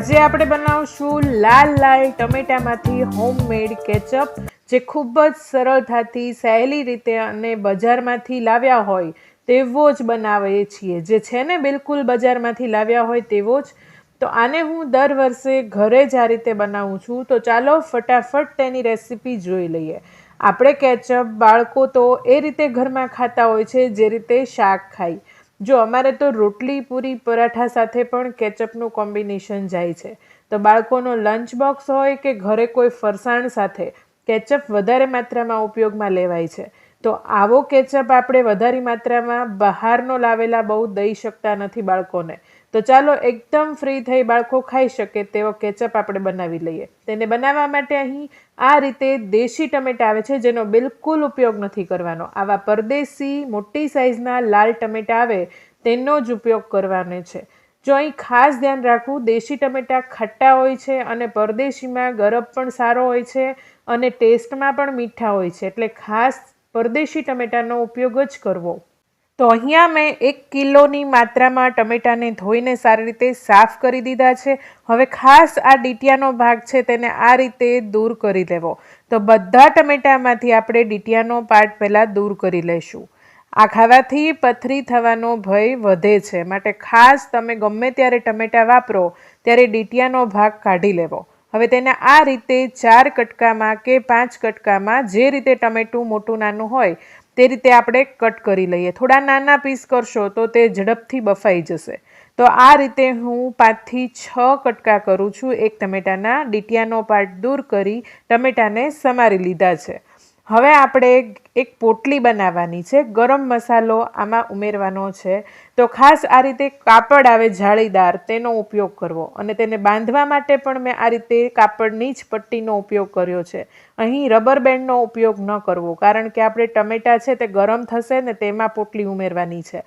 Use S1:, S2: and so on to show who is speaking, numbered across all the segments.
S1: આજે આપણે બનાવશું લાલ લાલ ટમેટામાંથી હોમમેડ કેચઅપ જે ખૂબ જ સરળતાથી સહેલી રીતે અને બજારમાંથી લાવ્યા હોય તેવો જ બનાવીએ છીએ. જે છે ને બિલકુલ બજારમાંથી લાવ્યા હોય તેવો જ. તો આને હું દર વર્ષે ઘરે જ આ રીતે બનાવું છું. તો ચાલો ફટાફટ તેની રેસીપી જોઈ લઈએ. આપણે કેચઅપ બાળકો તો એ રીતે ઘરમાં ખાતા હોય છે જે રીતે શાક ખાય. જો અમારે તો રોટલી, પૂરી, પરાઠા સાથે પણ કેચઅપનું કોમ્બિનેશન જાય છે. તો બાળકોનો લંચ બોક્સ હોય કે ઘરે કોઈ ફરસાણ સાથે, કેચઅપ વધારે માત્રામાં ઉપયોગમાં લેવાય છે. તો આવો કેચઅપ આપણે વધારે માત્રામાં બહારનો લાવેલા બહુ દઈ શકતા નથી બાળકોને. તો ચાલો એકદમ ફ્રી થઈ બાળકો ખાઈ શકે તેવો કેચઅપ આપણે બનાવી લઈએ. તેને બનાવવા માટે અહીં આ રીતે દેશી ટમેટા આવે છે, જેનો બિલકુલ ઉપયોગ નથી કરવાનો. આવા પરદેશી મોટી સાઇઝના લાલ ટમેટા આવે, તેનો જ ઉપયોગ કરવાનો છે. જો અહીં ખાસ ધ્યાન રાખવું, દેશી ટમેટા ખટ્ટા હોય છે અને પરદેશીમાં ગરબ પણ સારો હોય છે અને ટેસ્ટમાં પણ મીઠા હોય છે. એટલે ખાસ પરદેશી ટમેટાનો ઉપયોગ જ કરવો. તો અહીંયા મેં એક કિલોની માત્રામાં ટમેટાને ધોઈને સારી રીતે સાફ કરી દીધા છે. હવે ખાસ આ ડીટિયાનો ભાગ છે તેને આ રીતે દૂર કરી લેવો. તો બધા ટમેટામાંથી આપણે ડીટિયાનો પાર્ટ પહેલાં દૂર કરી લઈશું. આ ખાવાથી પથરી થવાનો ભય વધે છે. માટે ખાસ તમે ગમે ત્યારે ટમેટા વાપરો, ત્યારે ડીટિયાનો ભાગ કાઢી લેવો. હવે તેને આ રીતે ચાર કટકામાં કે પાંચ કટકામાં જે રીતે ટમેટું મોટું નાનું હોય તે રીતે આપણે કટ કરી લઈએ. થોડા નાના પીસ કરશો તો તે ઝડપથી બફાઈ જશે. તો આ રીતે હું પાંચથી છ કટકા કરું છું. એક ટમેટાના ડીટિયાનો પાર્ટ દૂર કરી ટમેટાને સમારી લીધા છે. હવે આપણે એક પોટલી બનાવવાની છે. ગરમ મસાલો આમાં ઉમેરવાનો છે. તો ખાસ આ રીતે કાપડ આવે જાળીદાર તેનો ઉપયોગ કરવો. અને તેને બાંધવા માટે પણ મેં આ રીતે કાપડની જ પટ્ટીનો ઉપયોગ કર્યો છે. અહીં રબર બેન્ડનો ઉપયોગ ન કરવો, કારણ કે આપણે ટમેટા છે તે ગરમ થશે ને તેમાં પોટલી ઉમેરવાની છે.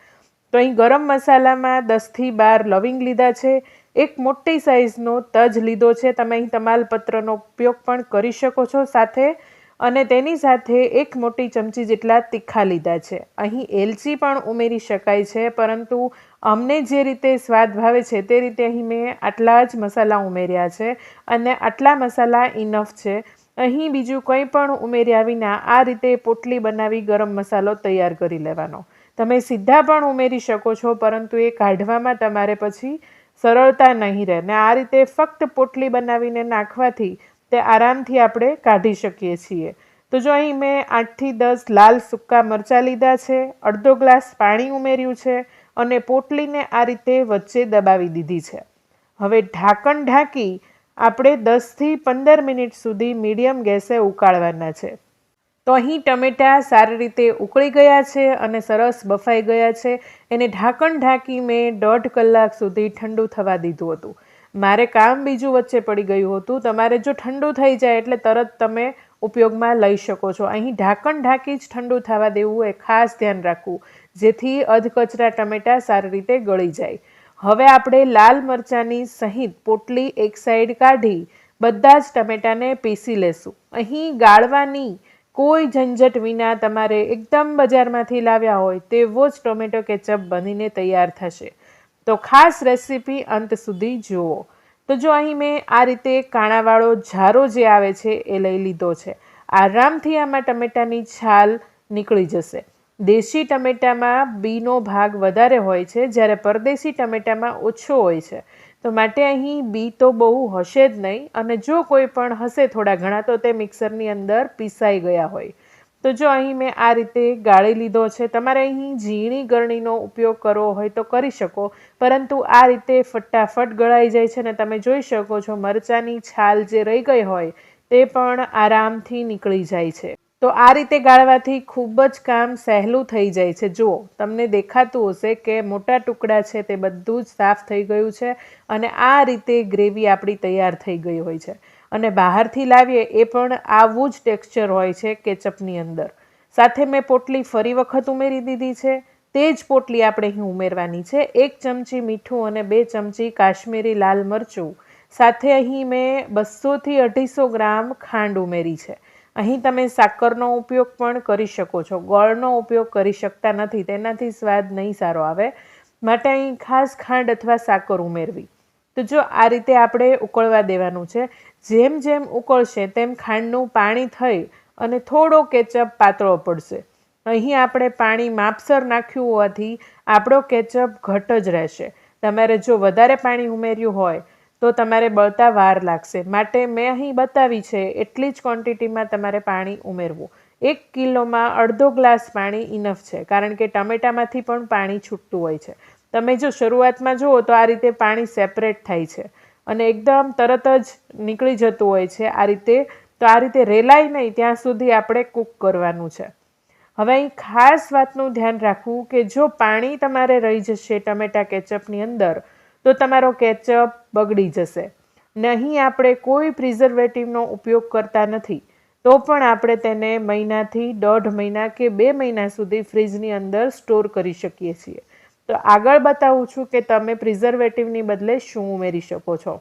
S1: તો અહીં ગરમ મસાલામાં દસથી બાર લવિંગ લીધા છે. એક મોટી સાઇઝનો તજ લીધો છે. તમે અહીં તમાલપત્રનો ઉપયોગ પણ કરી શકો છો સાથે. અને તેની સાથે એક મોટી ચમચી જેટલા તીખા લીધા છે. અહીં એલચી પણ ઉમેરી શકાય છે, પરંતુ અમને જે રીતે સ્વાદ ભાવે છે તે રીતે અહીં મેં આટલા જ મસાલા ઉમેર્યા છે અને આટલા મસાલા ઇનફ છે. અહીં બીજું કંઈ પણ ઉમેર્યા વિના આ રીતે પોટલી બનાવી ગરમ મસાલો તૈયાર કરી લેવાનો. તમે સીધા પણ ઉમેરી શકો છો, પરંતુ એ કાઢવામાં તમારે પછી સરળતા નહીં રહે. ને આ રીતે ફક્ત પોટલી બનાવીને નાખવાથી તે આરામથી આપણે કાઢી શકીએ છીએ. તો જો અહીં મેં આઠથી દસ લાલ સૂકા મરચાં લીધા છે, અડધો ગ્લાસ પાણી ઉમેર્યું છે અને પોટલીને આ રીતે વચ્ચે દબાવી દીધી છે. હવે ઢાંકણ ઢાંકી આપણે દસથી પંદર મિનિટ સુધી મીડિયમ ગેસે ઉકાળવાના છે. તો અહીં ટમેટાં સારી રીતે ઉકળી ગયા છે અને સરસ બફાઈ ગયા છે. એને ઢાંકણ ઢાંકી મેં દોઢ કલાક સુધી ઠંડુ થવા દીધું હતું. મારે કામ બીજું વચ્ચે પડી ગયું હતું. તમારે જો ઠંડુ થઈ જાય એટલે તરત તમે ઉપયોગમાં લઈ શકો છો. અહીં ઢાંકણ ઢાંકી જ ઠંડુ થવા દેવું એ ખાસ ધ્યાન રાખવું. જેથી અધકચરા ટમેટા સારી રીતે ગળી જાય. હવે આપણે લાલ મરચાંની સહિત પોટલી એક સાઈડ કાઢી બધા જ ટમેટાને પીસી લેશું. અહીં ગાળવાની કોઈ ઝંઝટ વિના તમારે એકદમ બજારમાંથી લાવ્યા હોય તેવો જ ટોમેટો કેચઅપ બનીને તૈયાર થશે. તો ખાસ રેસીપી અંત સુધી જુઓ. તો જો અહીં મેં આ રીતે કાણાવાળો ઝારો જે આવે છે એ લઈ લીધો છે. આરામથી આમાં ટમેટાની છાલ નીકળી જશે. દેશી ટમેટામાં બીનો ભાગ વધારે હોય છે, જ્યારે પરદેશી ટમેટામાં ઓછો હોય છે. તો માટે અહીં બી તો બહુ હશે જ નહીં, અને જો કોઈ પણ હશે થોડા ઘણા, તો તે મિક્સરની અંદર પીસાઈ ગયા હોય. તો જો અહીં મેં આ રીતે ગાળી લીધો છે, તમારે અહીં ઝીણી ગરણીનો ઉપયોગ કરવો હોય તો કરી શકો, પરંતુ આ રીતે ફટાફટ ગળાઈ જાય છે ને તમે જોઈ શકો છો મરચાંની છાલ જે રહી ગઈ હોય તે પણ આરામથી નીકળી જાય છે. તો આ રીતે ગાળવાથી ખૂબ જ કામ સહેલું થઈ જાય છે. જુઓ, તમને દેખાતું હશે કે મોટા ટુકડા છે તે બધું જ સાફ થઈ ગયું છે અને આ રીતે ગ્રેવી આપણી તૈયાર થઈ ગઈ હોય છે. અને બહારથી લાવીએ એ પણ આવું જ ટેક્સચર હોય છે કેચઅપની અંદર. સાથે મેં પોટલી ફરી વખત ઉમેરી દીધી છે. તે જ પોટલી આપણે અહીં ઉમેરવાની છે. એક ચમચી મીઠું અને બે ચમચી કાશ્મીરી લાલ મરચું. સાથે અહીં મેં બસોથી અઢીસો ગ્રામ ખાંડ ઉમેરી છે. અહીં તમે સાકરનો ઉપયોગ પણ કરી શકો છો. ગોળનો ઉપયોગ કરી શકતા નથી. તેનાથી સ્વાદ નહીં સારો આવે. માટે અહીં ખાસ ખાંડ અથવા સાકર ઉમેરવી. તો જો આ રીતે આપણે ઉકળવા દેવાનું છે. જેમ જેમ ઉકળશે તેમ ખાંડનું પાણી થઈ અને થોડો કેચઅપ પાતળો પડશે. અહીં આપણે પાણી માપસર નાખ્યું હોવાથી આપણો કેચઅપ ઘટ જ રહેશે. તમારે જો વધારે પાણી ઉમેર્યું હોય તો તમારે બળતા વાર લાગશે. માટે મેં અહીં બતાવી છે એટલી જ ક્વોન્ટિટીમાં તમારે પાણી ઉમેરવું. એક કિલોમાં અડધો ગ્લાસ પાણી ઇનફ છે. કારણ કે ટમેટામાંથી પણ પાણી છૂટતું હોય છે. તમે જો શરૂઆતમાં જુઓ તો આ રીતે પાણી સેપરેટ થાય છે. અને એકદમ તરત જ નીકળી જતું હોય છે આ રીતે. તો આ રીતે રેલાય નહીં, ત્યાં સુધી આપણે કૂક કરવાનું છે. હવે અહીં ખાસ વાતનું ધ્યાન રાખવું કે જો પાણી તમારે રહી જશે ટમેટા કેચઅપની અંદર, તો તમારો કેચઅપ બગડી જશે. નહીં આપણે કોઈ પ્રિઝર્વેટિવનો ઉપયોગ કરતા નથી, તો પણ આપણે તેને મહિનાથી દોઢ મહિના કે બે મહિના સુધી ફ્રીજની અંદર સ્ટોર કરી શકીએ છીએ. તો આગળ બતાવું છું કે તમે પ્રિઝર્વેટિવની બદલે શું ઉમેરી શકો છો.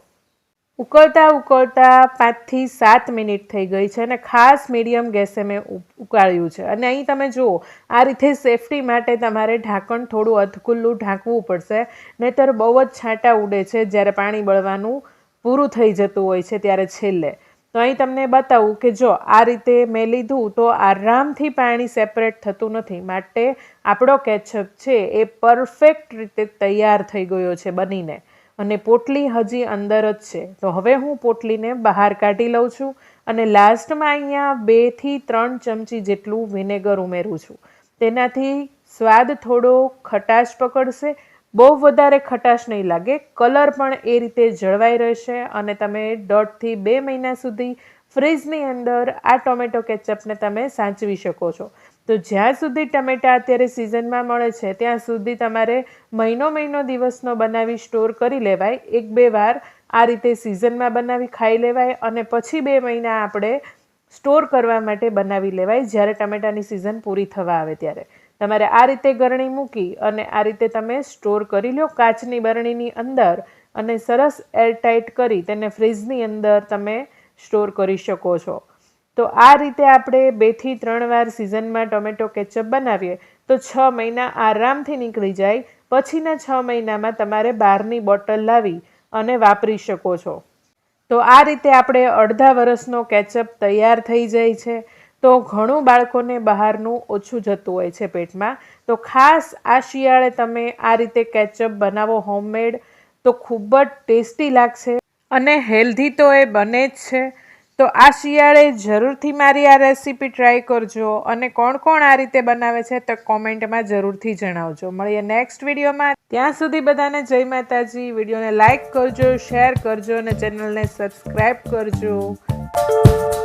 S1: ઉકળતા ઉકળતા પાંચથી સાત મિનિટ થઈ ગઈ છે અને ખાસ મીડિયમ ગેસે મેં ઉકાળ્યું છે. અને અહીં તમે જુઓ, આ રીતે સેફટી માટે તમારે ઢાંકણ થોડું અધખુલ્લું ઢાંકવું પડશે, નહીતર બહુ જ છાંટા ઉડે છે જ્યારે પાણી બળવાનું પૂરું થઈ જતું હોય છે ત્યારે છેલ્લે. તો અહીં તમને બતાવું કે જો આ રીતે મેં લીધું તો આરામથી પાણી સેપરેટ થતું નથી. માટે આપણો કેચઅપ છે એ પરફેક્ટ રીતે તૈયાર થઈ ગયો છે બનીને. અને પોટલી હજી અંદર જ છે. તો હવે હું પોટલીને બહાર કાઢી લઉં છું અને લાસ્ટમાં અહીંયા બેથી ત્રણ ચમચી જેટલું વિનેગર ઉમેરું છું. તેનાથી સ્વાદ થોડો ખટાશ પકડશે બહુ વધારે ખટાશ નહીં લાગે. કલર પણ એ રીતે જળવાઈ રહેશે અને તમે દોઢથી બે મહિના સુધી ફ્રીજની અંદર આ ટોમેટો કેચઅપને તમે સાચવી શકો છો. તો જ્યાં સુધી ટમેટા અત્યારે સિઝનમાં મળે છે, ત્યાં સુધી તમારે મહિનો મહિનો દિવસનો બનાવી સ્ટોર કરી લેવાય. એક બે વાર આ રીતે સિઝનમાં બનાવી ખાઈ લેવાય અને પછી બે મહિના આપણે સ્ટોર કરવા માટે બનાવી લેવાય, જ્યારે ટમેટાની સિઝન પૂરી થવા આવે ત્યારે. તમારે આ રીતે ગરણી મૂકી અને આ રીતે તમે સ્ટોર કરી લો કાચની બરણીની અંદર અને સરસ એરટાઇટ કરી તેને ફ્રીજની અંદર તમે સ્ટોર કરી શકો છો. તો આ રીતે આપણે બેથી ત્રણ વાર સિઝનમાં ટોમેટો કેચઅપ બનાવીએ તો છ મહિના આરામથી નીકળી જાય. પછીના છ મહિનામાં તમારે બહારની બોટલ લાવી અને વાપરી શકો છો. તો આ રીતે આપણે અડધા વરસનો કેચઅપ તૈયાર થઈ જાય છે. તો ઘણું બાળકોને બહારનું ઓછું જતું હોય છે પેટમાં. તો ખાસ આ શિયાળે તમે આ રીતે કેચઅપ બનાવો હોમમેડ, તો ખૂબ જ ટેસ્ટી લાગશે અને હેલ્ધી તો એ બને જ છે. તો આ શિયાળે જરૂરથી મારી આ રેસીપી ટ્રાય કરજો અને કોણ કોણ આ રીતે બનાવે છે તો કોમેન્ટમાં જરૂરથી જણાવજો. મળીએ નેક્સ્ટ વિડીયોમાં. ત્યાં સુધી બધાને જય માતાજી. વિડીયોને લાઇક કરજો, શેર કરજો અને ચેનલને સબસ્ક્રાઈબ કરજો.